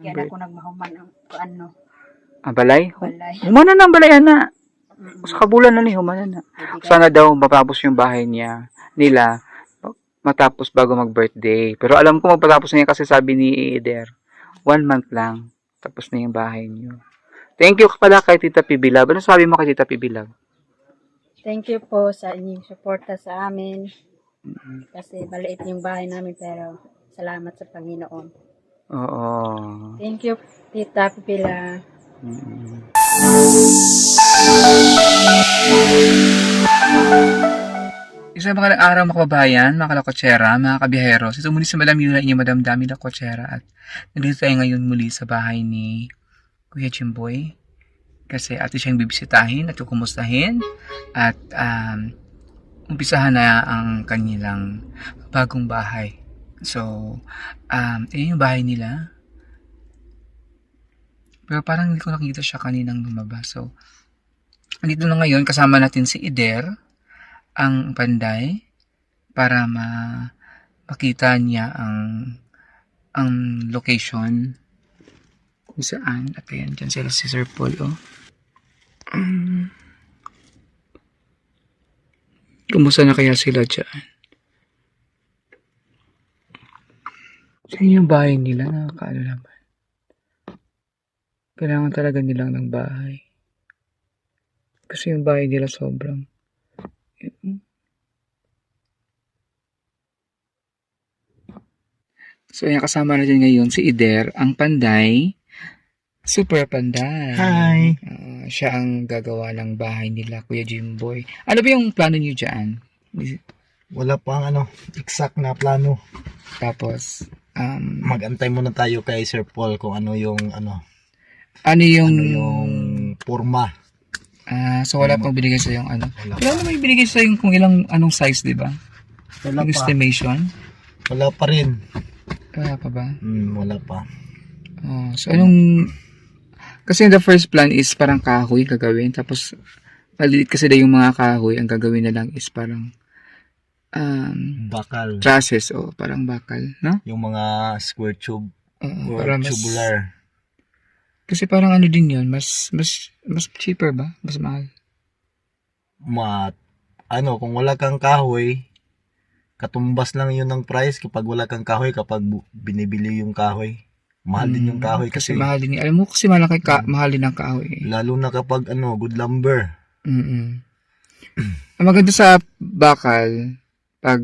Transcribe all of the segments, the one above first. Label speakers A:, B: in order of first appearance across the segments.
A: Kaya na ako nagmahuman ang ano,
B: Ah, balay?
A: balay.
B: Humana na ang balay, ana.
A: Mm-mm.
B: Sa kabulan na ni, humana na. Sana daw matapos yung bahay niya, nila, matapos bago mag-birthday. Pero alam ko magpatapos na yan kasi sabi ni Eder, one month lang, tapos na yung bahay niyo. Thank you pala kay Tita Pibilab. Ano sabi mo kay Tita Pibilab?
A: Thank you po sa inyong suporta sa amin. Kasi maliit yung bahay namin pero salamat sa Panginoon.
B: Oo.
A: Thank you, Tita Pipila.
B: Mm. Isang mga araw mga kababayan, mga kalakotsera, mga kabiyaheros. Ito muli sa Madam Yuna, inyo Madam Dami Lakotsera at nandito tayo ngayon muli sa bahay ni Kuya Jimboy. Kasi ate siyang bibisitahin at kukumustahin at um, umpisahan na ang kanilang bagong bahay. So, um, yun yung bahay nila. Pero parang hindi ko nakita siya kaninang lumabas. So, andito na ngayon, kasama natin si Ider, ang panday, para ma makita niya ang ang location kung saan. At ayan, dyan sila si Sir Paul, oh. Mm. Kumusta na kaya sila dyan? Saan yung bahay nila? Nakakaano naman. Kailangan talaga nilang ng bahay. Kasi yung bahay nila sobrang... So, yung kasama natin ngayon si Ider, ang panday. Super panday.
C: Hi.
B: Ah, siya ang gagawa ng bahay nila, Kuya Jimboy. Ano ba yung plano niyo dyan?
C: Wala pang ano, exact na plano.
B: Tapos, um,
C: Magantay muna tayo kay Sir Paul kung ano yung ano,
B: ano yung...
C: ano yung forma.
B: Ah, so wala pang binigay sa yung ano.
C: Wala
B: Wala naman yung binigay sa yung kung ilang anong size, di ba?
C: Wala
B: Yung
C: pa.
B: estimation.
C: Wala pa rin.
B: Wala pa ba?
C: Hmm, wala pa.
B: Oh, so anong kasi the first plan is parang kahoy gagawin tapos maliit kasi daw yung mga kahoy ang gagawin na lang is parang um
C: Bakal.
B: trusses o parang bakal, no?
C: Yung mga square tube
B: Oo,
C: or
B: para mas,
C: tubular.
B: Kasi parang ano din yun, mas mas mas cheaper ba? Mas mahal.
C: Ma, ano, kung wala kang kahoy, katumbas lang yun ng price kapag wala kang kahoy, kapag bu- binibili yung kahoy. Mahal din yung
B: Mm,
C: kahoy
B: kasi
C: kasi,
B: mahal din. Alam mo kasi malaki ka, mahal din ang kahoy. eh.
C: lalo na kapag ano, good lumber.
B: Mm. Ang maganda sa bakal pag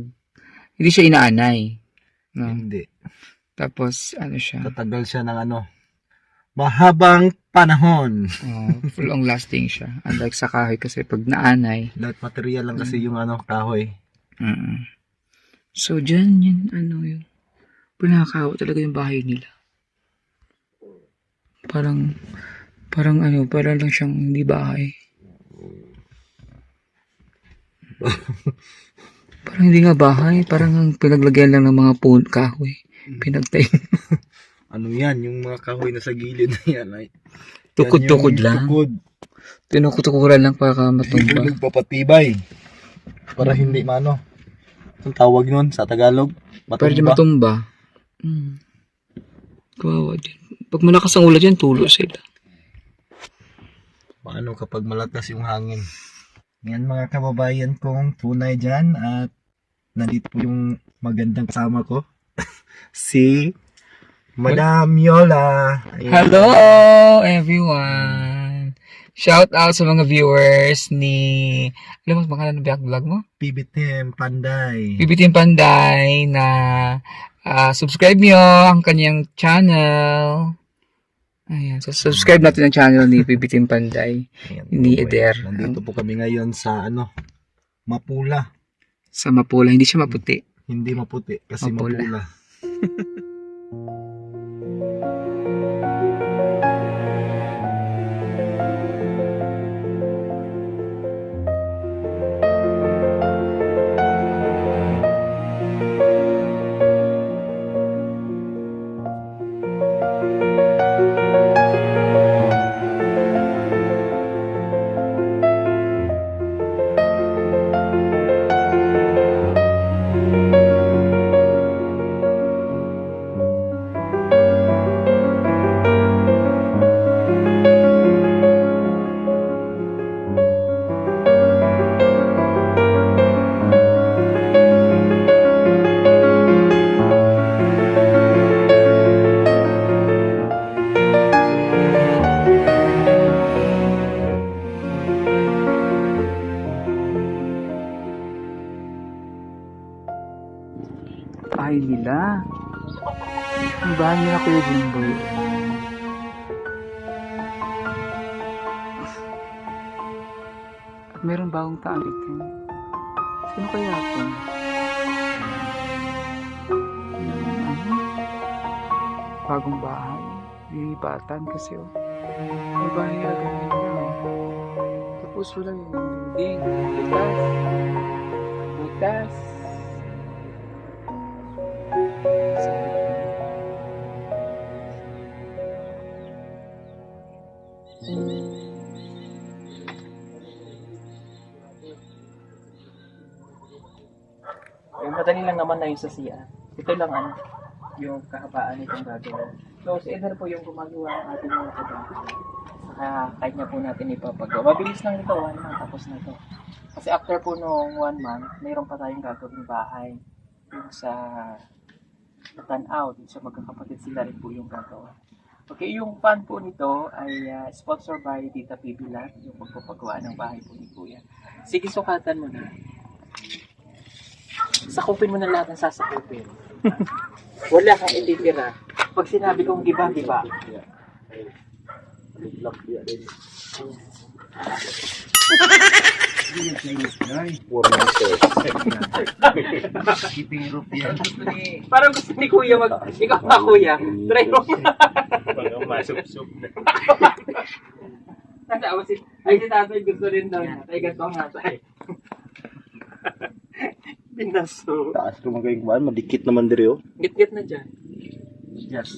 B: hindi siya inaanay. No?
C: Hindi.
B: Tapos ano siya?
C: Tatagal siya ng ano, mahabang panahon.
B: Oh, long lasting siya. Unlike sa kahoy kasi pag naanay.
C: Lahat material lang kasi yung ano, kahoy.
B: Mm. So, dyan yun, ano yung, pinakawa talaga yung bahay nila. Parang, parang ano, para lang siyang hindi bahay. parang hindi nga bahay, parang ang pinaglagyan lang ng mga pun, kahoy. Pinagtay.
C: Ano yan, yung mga kahoy na sa gilid na yan. Ay,
B: Tukod-tukod
C: yung
B: lang.
C: Tukod.
B: Tinukutukuran lang para
C: Yung
B: matumba.
C: nagpapatibay. Para hindi maano. Ang tawag nun sa Tagalog?
B: Para
C: Matumba.
B: matumba. Hmm. Kawawa din. Pag malakas ang ulan dyan, tulo sila.
C: Paano kapag malakas yung hangin? Yan mga kababayan kong tunay dyan at nandito po yung magandang kasama ko. si Madam Yola. Ayan.
B: Hello everyone! Shout out sa mga viewers ni... Alam mo, pangalan ng vlog mo?
C: PBTM Panday.
B: Bibitin Panday na ah, subscribe nyo ang kanyang channel. Ayan, so subscribe natin ang channel ni Bibitin Panday
C: Ayan,
B: ni. Eder.
C: Nandito po kami ngayon sa ano, Mapula.
B: sa Mapula. Hindi siya maputi.
C: Hindi maputi kasi
B: Mapula.
C: Mapula.
B: nila Kuya Jimboy. At meron bagong taang itim. Sino kaya? Yung ano? Bagong bahay. Lilipatan kasi oh. May bahay na ganyan lang. Tapos wala yung dingding. Butas. Butas.
D: Yung madali lang naman na yung sa CR. Ito lang ano, yung kahabaan nitong gagawin. So, si Eder po yung gumagawa ng ating mga trabaho. Saka kahit niya po natin ipapagawa. Mabilis lang ito, one month, tapos na to. Kasi after po nung one month, mayroon pa tayong gagawing bahay. Yung sa Tanaw, dun sa magkakapatid sila rin po yung gagawa. Okay, yung fan po nito ay uh, sponsored by Tita Pibilat, yung magpapagawa ng bahay po ni Kuya. Sige, sukatan mo na. Sakupin mo na lahat ng sasakupin. Wala kang ititira. Pag sinabi kong giba, giba. Parang gusto ni Kuya mag... Ikaw na Kuya. Try mo. Natawa si... Ay, si tatay gusto rin daw niya. Ay, ganito nga tayo. Pinaso.
C: Taas ko mga kuan, madikit naman diri oh.
D: Git-git na dyan.
C: Yes.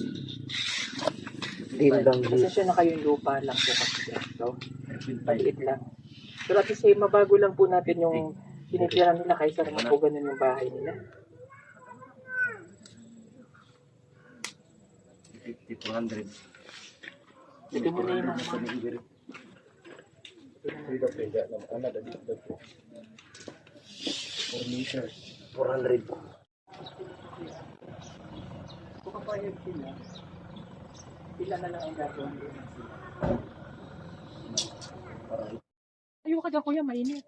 C: Tindang
D: Kasi siya na kayong lupa lang po kasi ito. Maliit lang. Pero at the same, mabago lang po natin yung tinitira nila kaysa naman po ganun yung bahay nila.
C: 50
D: Ito mo na yun.
C: 400.
D: Kung kapayag sila, sila na lang ang gagawin nila. Ayaw ka dyan kuya, mainit.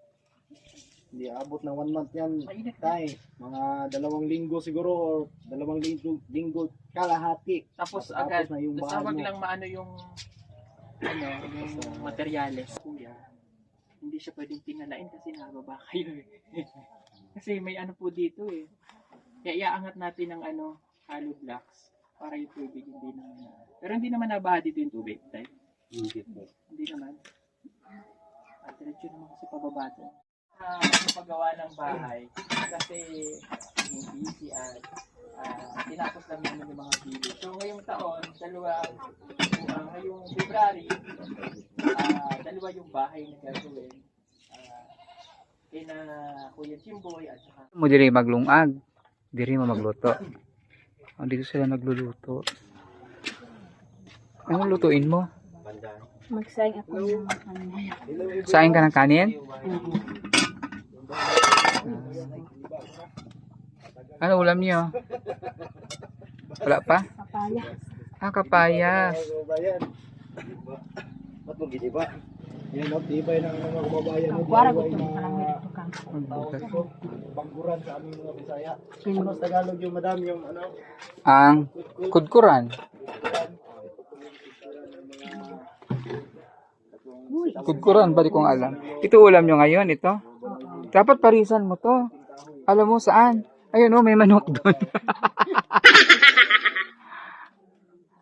C: Hindi abot ng one month yan.
D: Mainit na.
C: Tay, mga dalawang linggo siguro or dalawang linggo, linggo kalahati.
D: Tapos
C: Tapos
D: agad,
C: na yung
D: wag
C: mo.
D: lang maano yung ano, yung materyales. Kuya, hindi siya pwedeng tingalain kasi nababa kayo eh. kasi may ano po dito eh. Kaya iaangat natin ng ano, hollow blocks para yung tubig hindi naman. Pero hindi naman nabaha dito yung tubig. Tay. Hindi naman. At diretso naman kasi pababa to. Ah, paggawa ng bahay kasi yung busy at ah, tinapos lang naman yung mga video. So ngayong taon, dalawa, uh, ngayong February, ah, dalawa yung bahay na gagawin. Ah, kina Kuya Jimboy at saka
B: mo diri maglungag. Diri mo magluto. Oh, dito sila nagluluto. Anong lutuin mo?
A: Magsaing ako ng kanina.
B: Saing ka ng kanin? Ano ulam niyo? Wala pa?
A: Papaya.
B: Ah, kapayas.
C: Ba't mo gini ba? Yan ang tibay ng mga kababayan.
A: Ang kuwara ko ito. Parang may dito kang.
C: Tawag ko, bangguran sa aming mga Bisaya. Ano sa Tagalog yung madam, yung ano?
B: Ang kudkuran. Kudkuran, ba di kong alam. Ito ulam nyo ngayon, ito. Dapat parisan mo to. Alam mo saan? Ayun oh, may manok doon.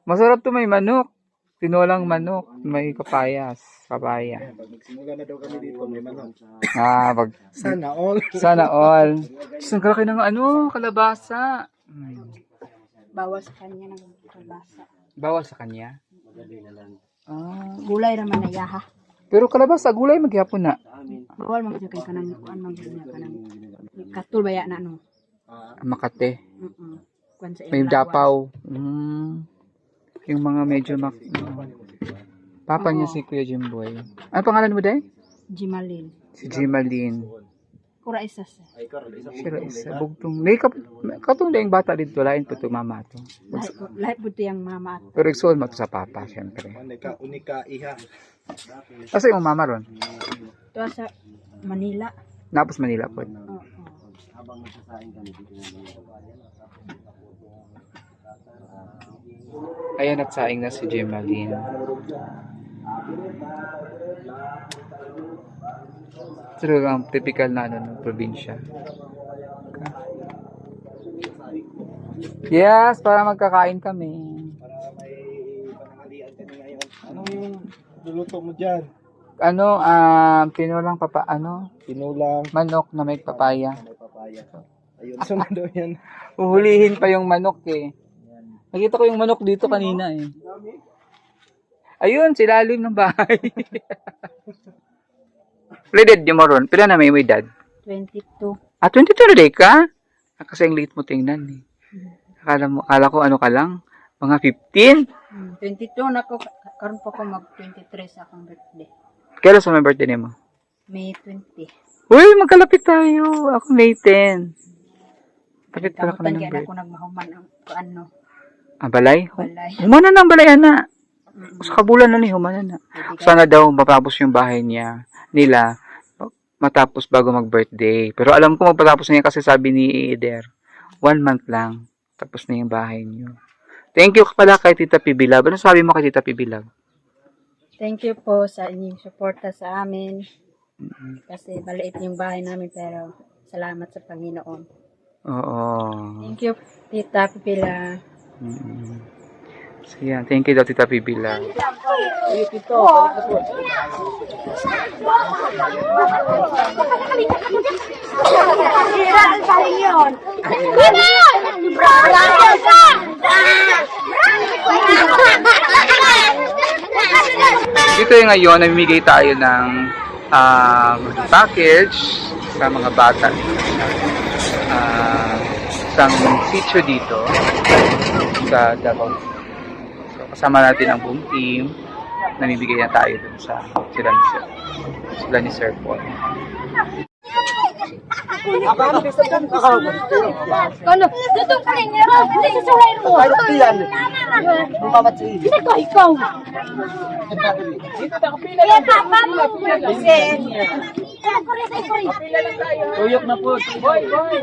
B: Masarap to may manok. Tinolang manok, may kapayas, papaya.
C: Pag magsimula na daw kami dito, may manok.
B: Ah, pag
C: Sana all.
B: sana all. Isang kalaki ng ano, kalabasa. Hmm.
A: Bawas sa kanya ng kalabasa.
B: Bawas sa kanya. Ah,
A: Gulay naman na yaha.
B: Pero kalabasa, gulay magyapon na.
A: Bawal man kay kanang kuan man gina kanang katul baya na no.
B: Makate.
A: Mm. Kuan sa
B: May dapaw. Mm. Yung mga medyo mak... ano. Papa niya si Kuya Jimboy. Ano pangalan mo, Day?
A: Jimalin.
B: Si Jimaline.
A: Kura isa sa.
B: Sira isa. Bugtong. May kap... Katong daing bata dito. Lain po ito mama to.
A: Lahat po- ito yung mama at
B: Pero igsoon mo to sa papa, syempre.
C: Unika, unika, iha.
B: Kasi yung mama ron.
A: ito sa Manila.
B: Napos Manila po.
A: Oo.
B: Ayan, nagsaing na si Gemaline. Talagang typical na ano ng probinsya. Yes, para magkakain kami.
C: Para may panangalian kami ngayon. Anong yung luluto mo dyan?
B: Ano, um, tinulang papa, ano,
C: Tinulang.
B: manok na may papaya.
C: May papaya. Ayun, sunod daw yan.
B: Uhulihin pa yung manok eh. Nakita ko yung manok dito kanina eh. Ayun, silalim ng bahay. Pleded yung moron. Pila na may may dad?
A: 22.
B: Ah, 22 na day ka? Ah, Kasi ang late mo tingnan eh. Akala, mo, akala ko ano ka lang? Mga 15?
A: Hmm, 22 na ko, karon pa ko mag 23 sa akong birthday.
B: Kailan sa may birthday mo?
A: May 20.
B: Uy, magkalapit tayo. Ako May 10. Kapit pala kami ng birthday.
A: ako nagmahuman ang ano,
B: Ah, balay?
A: balay.
B: Humana na ang balay, ana.
A: Mm-mm.
B: Sa kabulan na ni, humana na. Sana daw matapos yung bahay niya, nila, matapos bago mag-birthday. Pero alam ko magpatapos na yan kasi sabi ni Eder, one month lang, tapos na yung bahay niyo. Thank you pala kay Tita Pibilab. Ano sabi mo kay Tita Pibilab?
A: Thank you po sa inyong suporta sa amin. Kasi maliit yung bahay namin pero salamat sa Panginoon.
B: Oo.
A: Thank you, Tita Pipila.
B: Mm-mm. So yan, thank you daw Tita Pibilab. Dito yung ngayon, namimigay tayo ng um, package sa mga bata. Ah, isang sitio dito sa Davao. Kasama natin ang buong team. Namibigay na tayo dun sa sila ni Sir, sila ni Sir Paul.
E: Ano? Dutong ka rin. Hindi sa sulay mo. Hindi ko, ikaw. Kaya papa mo.
D: Tuyok na po. Boy, boy.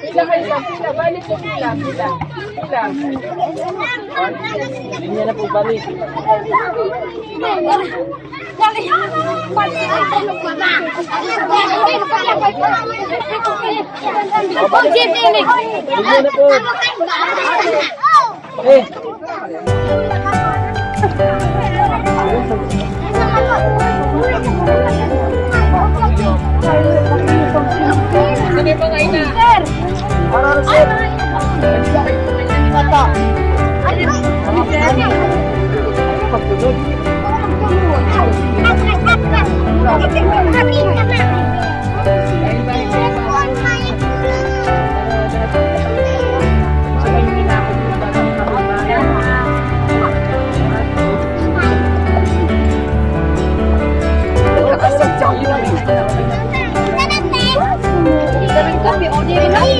D: Pila kayo sa pila. Balik sa pila. Pila. Pila. Linya na po balik. Eh. Sige mga ina. Ano